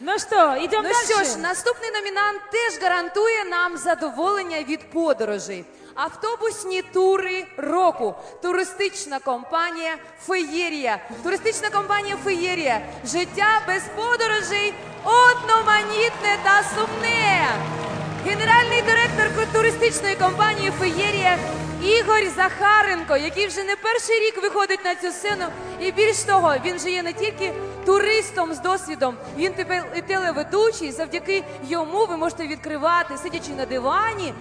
Ну що, йдемо Ну далі? що ж, наступний номінант теж гарантує нам задоволення від подорожей. Автобусні тури року. Туристична компанія Феєрія. Туристична компанія Феєрія. Життя без подорожей одноманітне та сумне. Генеральний компанії Феєрія Ігор Захаренко, який вже не перший рік виходить на цю сцену. І більш того, він вже є не тільки туристом з досвідом, він тепер і телеведучий. Завдяки йому ви можете відкривати, сидячи на дивані,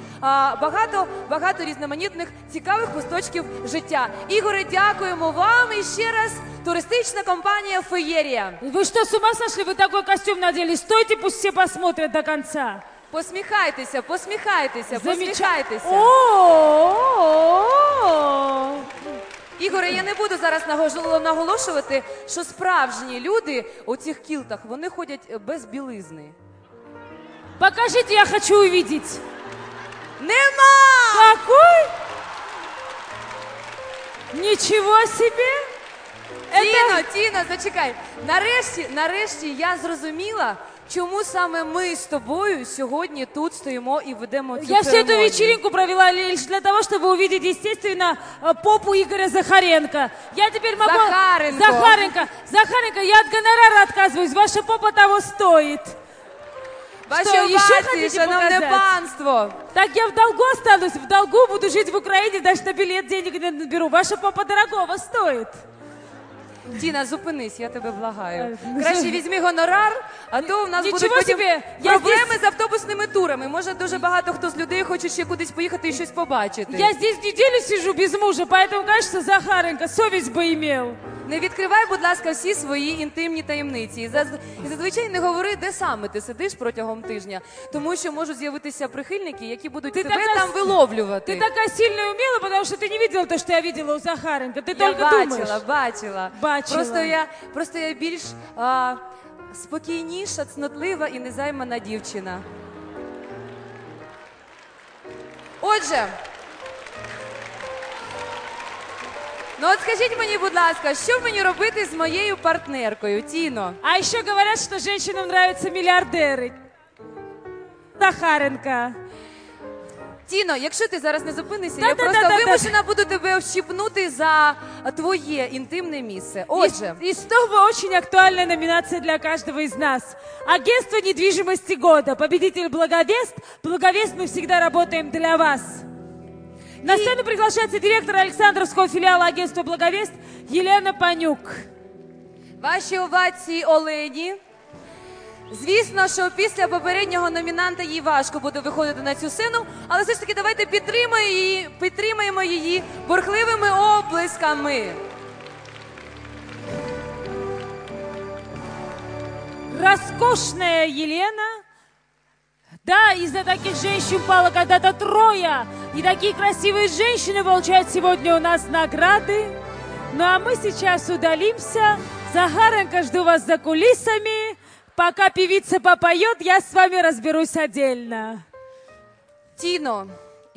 багато багато різноманітних цікавих кусточків життя. Ігоре, дякуємо вам і ще раз. Туристична компанія Феєрія. Вы что, с ума сошли? Вы такой костюм надели. Стойте, пусть все посмотрят до конца. Посміхайтеся, посміхайтеся, посміхайтеся. О-о-о-о. Ігоре, я не буду зараз нагож- наголошувати, що справжні люди у цих кілтах вони ходять е, без білизни. Покажите, я хочу увидеть. Нема! Какой? Ничего себе! Тіно, Тіно, зачекай. Нарешті, нарешті я зрозуміла, чому саме ми з тобою сьогодні тут стоїмо і ведемо цю Я всю эту церемонію. вечеринку провела лишь для того, чтобы увидеть, естественно, э, попу Игоря Захаренко. Я теперь могу... Захаренко. Захаренко. Захаренко, я от гонорара отказываюсь. Ваша попа того стоит. Ваші Що, ще овації, хотите шановне показати? панство. Так я в долгу останусь, в долгу буду жить в Украине, даже на билет денег не наберу. Ваша попа дорогого стоит. Тіна, зупинись, я тебе благаю. Е, Краще візьми гонорар, а то в нас Нічого будуть потім собі, я проблеми здесь- з автобусними турами. Може, дуже багато хто з людей хоче ще кудись поїхати і щось побачити. Я здесь неделю сижу без мужа, поэтому, конечно, Захаренко совесть бы имел. Не відкривай, будь ласка, всі свої інтимні таємниці. І заз- і зазвичай не говори, де саме ти сидиш протягом тижня, тому що можуть з'явитися прихильники, які будуть Ти тебе така там с- виловлювати. Ты такая сильная и умела, потому что ты не видела то, что я видела у Захаренко. Ты Я только бачила, думаешь. бачила. Бачила. Просто я, просто я більш а, спокійніша, цнотлива і незаймана дівчина. Отже. Ну от скажіть мені, будь ласка, що мені робити з моєю партнеркою, Тіно? А еще говорят, что женщинам нравятся миллиардеры. Захаренко. Тіно, якщо ти зараз не зупинишся, Да, я да, просто да, да, вимушена буду тебе ощипнути за твоє інтимне місце. Отже. И, и снова очень актуальная номинация для каждого из нас. Агентство недвижимости года. Победитель Благовест. Благовест мы всегда работаем для вас. На сцену приглашается директор Александровского филиала агентства Благовест Елена Панюк. Ваші овації Олені. Звісно, що після попереднього номінанта їй важко буде виходити на цю сцену, але все ж таки давайте підтримаємо її, підтримаємо її бурхливими оплесками. Роскошная Елена. Да, из-за таких женщин пало когда-то трое. И такие красивые женщины получают сегодня у нас награды. Ну а мы сейчас удалимся. Захаренко, жду вас за кулисами. Пока певица попоет, я с вами разберусь отдельно. Тіно,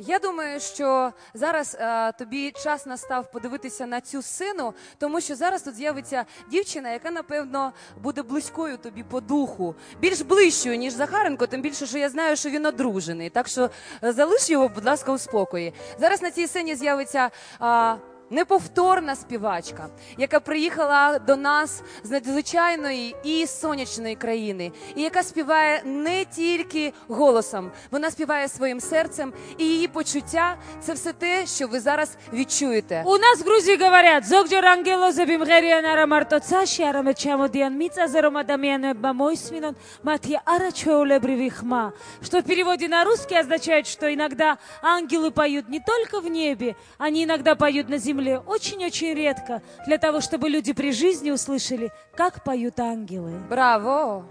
я думаю, що зараз е, тобі час настав подивитися на цю сцену, тому що зараз тут з'явиться дівчина, яка напевно буде близькою тобі по духу, більш ближчою, ніж Захаренко, тим більше, що я знаю, що він одружений. Так що е, залиш його, будь ласка, у спокої. Зараз на цій сцені з'явиться. е, Неповторна співачка, яка приїхала до нас з надзвичайної і сонячної країни, і яка співає не тільки голосом, вона співає своїм серцем, і її почуття це все те, що ви зараз відчуєте. У нас в Грузии говорят, «Зогдер ангело забимгерия нара мартоца, шиара мечамо диан мица, зарома дамиана бамой свинон, матья ара чоулебри вихма». В переводе на русский означает, что иногда ангелы поют не только в небе, они иногда поют на земле, очень-очень редко, для того, чтобы люди при жизни услышали, как поют ангелы. Браво!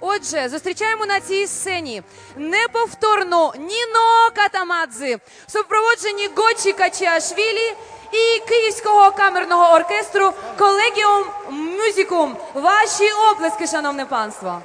Отже, зустрічаємо на цій сцені неповторну Ніно Катамадзи в супроводженні Гочі Качіашвілі і Київського камерного оркестру Колегіум Мюзикум. Ваші оплески, шановне панство.